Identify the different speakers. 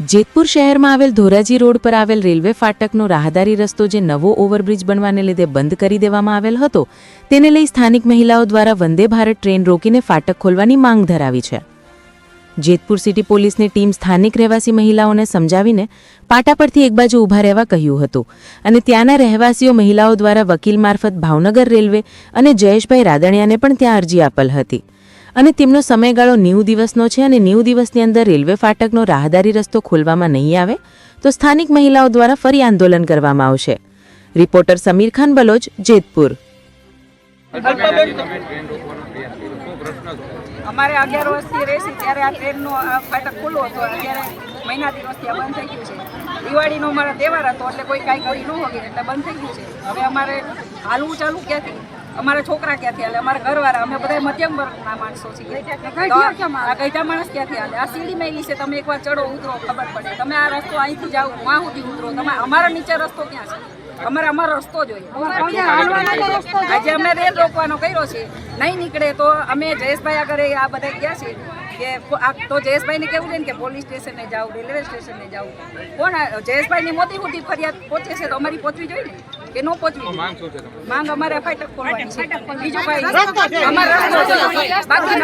Speaker 1: જેતપુર શહેરમાં આવેલ ધોરાજી રોડ પર આવેલ રેલવે ફાટકનો રાહદારી રસ્તો જે નવો ઓવરબ્રિજ બનવાને લીધે બંધ કરી દેવામાં આવેલ હતો, તેને લઈ સ્થાનિક મહિલાઓ દ્વારા વંદે ભારત ટ્રેન રોકીને ફાટક ખોલવાની માંગ ધરાવી છે. જેતપુર સિટી પોલીસની ટીમ સ્થાનિક રહેવાસી મહિલાઓને સમજાવીને પાટા પરથી એક બાજુ ઊભા રહેવા કહ્યું હતું અને ત્યાંના રહેવાસીઓ મહિલાઓ દ્વારા વકીલ મારફત ભાવનગર રેલવે અને જયેશભાઈ રાદણિયાને પણ ત્યાં અરજી આપેલ હતી. અને તેમનો સમયગાળો નેવું દિવસનો છે અને નેવું દિવસની અંદર રેલવે ફાટકનો રાહદારી રસ્તો ખોલવામાં નહીં આવે, તો સ્થાનિક મહિલાઓ દ્વારા ફરી આંદોલન કરવામાં આવશે. રિપોર્ટર સમીર ખાન બલોચ, જેતપુર.
Speaker 2: અમારે અગિયાર વર્ષથી રહેશે ત્યારે આ ટ્રેનનો ફાટક ખુલ્લો હતો. અત્યારે મહિના દિવસથી આ બંધ થઈ ગયું છે. દિવાળીનો અમારો તહેવાર હતો, એટલે કોઈ કાંઈ કરી ન હોય એટલે બંધ થઈ ગયું છે. હવે અમારે હાલવું ચાલવું ક્યાંથી? અમારા છોકરા ક્યાંથી હાલે અમારા ઘરવાળા. અમે બધા મધ્યમ વર્ગના માણસો છીએ. ગઈઢા માણસ? ક્યાંથી હાલે આ સીડી મેલી છે તમે એકવાર ચડો ઉતરો ખબર પડે. તમે આ રસ્તો અહીંથી જાઓ વાં સુધી ઉતરો. તમે અમારા નીચે રસ્તો ક્યાં છે? અમારે અમારો રસ્તો જોઈએ. આજે અમે રેલ રોકવાનો કર્યો છે. નહીં નીકળે તો અમે જયેશભાઈ આગળ આ બધા ગયા છે કે આ તો જયેશભાઈને કેવું છે ને કે પોલીસ સ્ટેશને જાઓ રેલવે સ્ટેશને જાઓ. કોણ જયેશભાઈની મોટી મોટી ફરિયાદ પહોંચે છે તો અમારી પહોંચવી જોઈએ ને? કે નો પહોંચવી માંગ અમારે ફાટક ખોલવાની છે. બીજું કઈ અમારે રસ્તો છે. બાકી